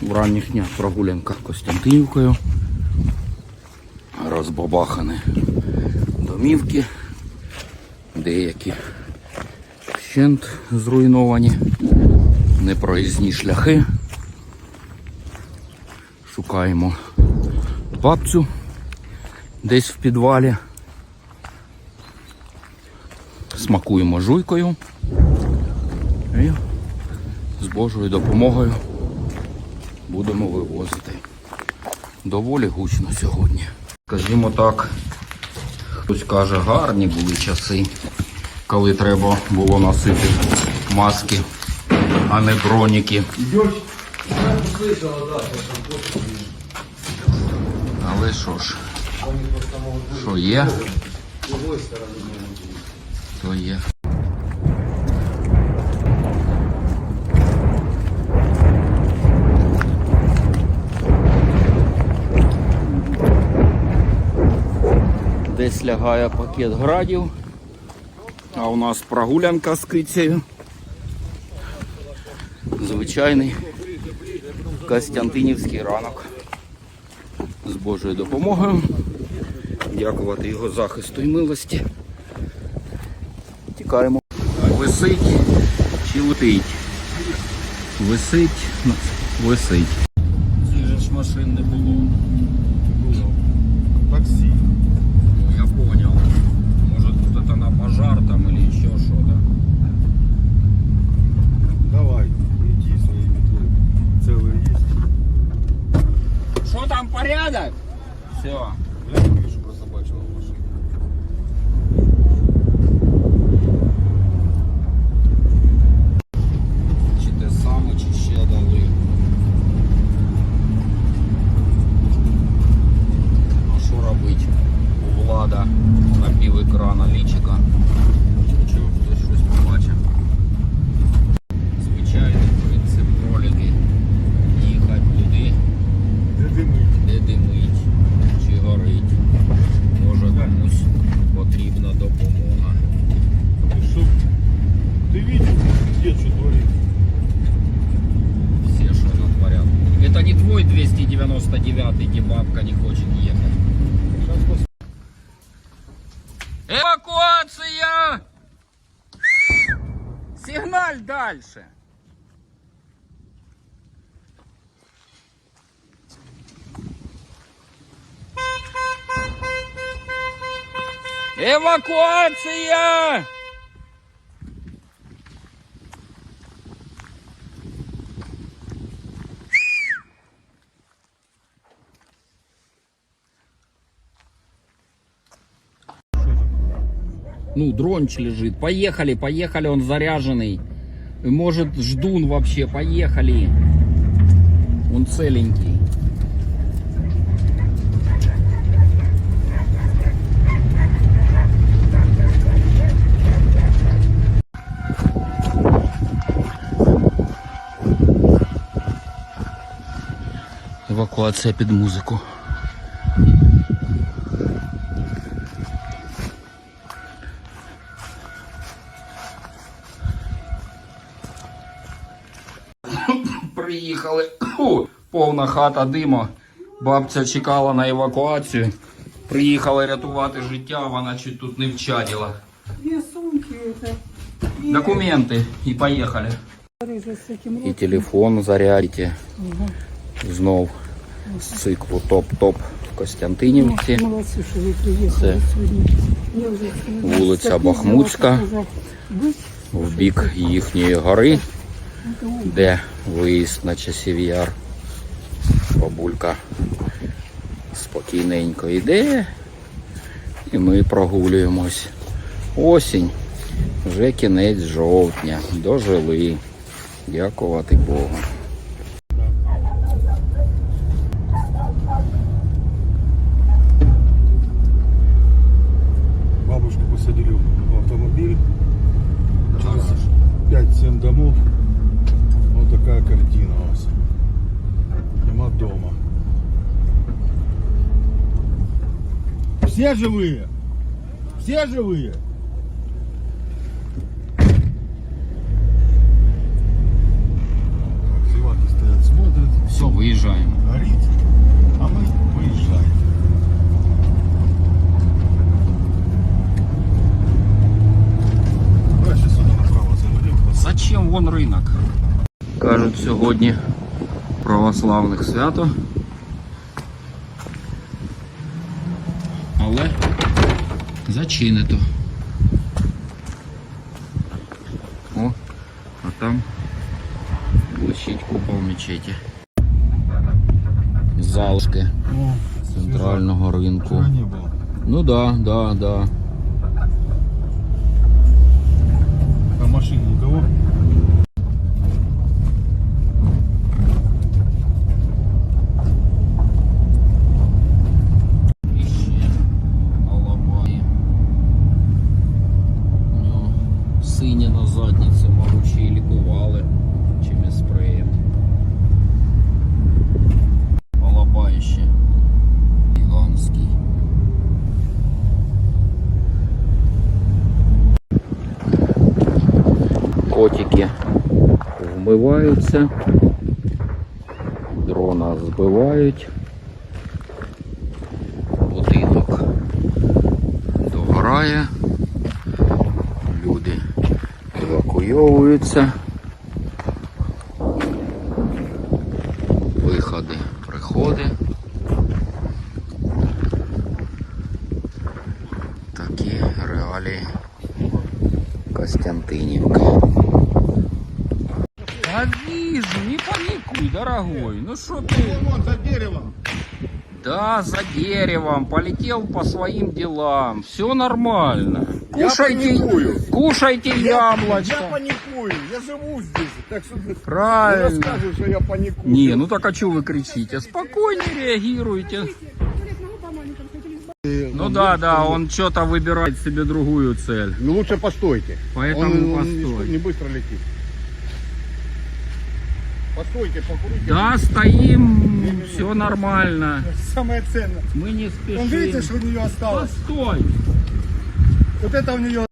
в ранніх днях прогулянка Костянтинівкою. Розбабахані домівки, деякі вщент зруйновані, непроїзні шляхи. Шукаємо бабцю десь в підвалі. Смакуємо жуйкою. І з Божою допомогою будемо вивозити. Доволі гучно сьогодні. Скажімо так, хтось каже, гарні були часи, коли треба було носити маски, а не броніки. Але що ж, що є, то є. Десь лягає пакет градів, а у нас прогулянка з кицею. Звичайний Костянтинівський ранок. З Божою допомогою. Дякувати його захисту і милості. Тікаємо. Висить чи летить? Висить, висить. Цих же ж машин не було. Такси. Понял. Может тут это на пожар там или еще что-то. Давай, иди своей метлой. Целый есть. Что там порядок? Все. Это не твой 299, где бабка не хочет ехать. Эвакуация! Сигналь дальше. Эвакуация! Ну, дронч лежит. Поехали, поехали, он заряженный. Может, ждун вообще, поехали. Он целенький. Эвакуация під музику. Приїхали. Фу, повна хата дима. Бабця чекала на евакуацію. Приїхали рятувати життя, вона чуть тут не вчадила. Две сумки это. И Документи і поїхали. рыжий с этим І ротом. телефон зарядьте. Знов з циклу топ-топ в Костянтинівці. Молодцы, что вы приехали Це сегодня. Мне уже сказали, вулиця так Бахмутська. нельзя сказать. Быть, в бік їхньої гори, де виїзд на часів яр. Бабулька спокійненько йде. І ми прогулюємось. Осінь. Вже кінець жовтня. Дожили. Дякувати Богу. Все живые? Все живые? Так, зеваки стоят, смотрят. Все, выезжаем. Горит, а мы выезжаем. Давай сейчас сюда направо завернем. Зачем вон ринок? Кажуть, сьогодні православних свято. Але зачинито. О, а там блищить купол мечеті. Залишки центрального ринку. Ну да, да, да. На машине никого? І Котики вмиваються. Дрона збивають. Будинок догорає. Люди евакуйовуються. Виходи, приходи. Такі реалії Костянтинівки. Дорогой. Ну что ты? Вон за деревом. Да, за деревом, полетел по своим делам. Все нормально. Я Кушайте, паникую. кушайте Я яблочко. паникую, я живу здесь, так что Правильно. не что я паникую. Не, ну так а что вы кричите? Спокойно реагируйте. Ну да, да, он что-то выбирает себе другую цель. Ну лучше постойте. Поэтому он, он постой. не, не быстро летит. Постойте, покурите. Да, стоим, все нормально. Самое ценное. Мы не Он видите, что у нее осталось? Постой. Вот это у нее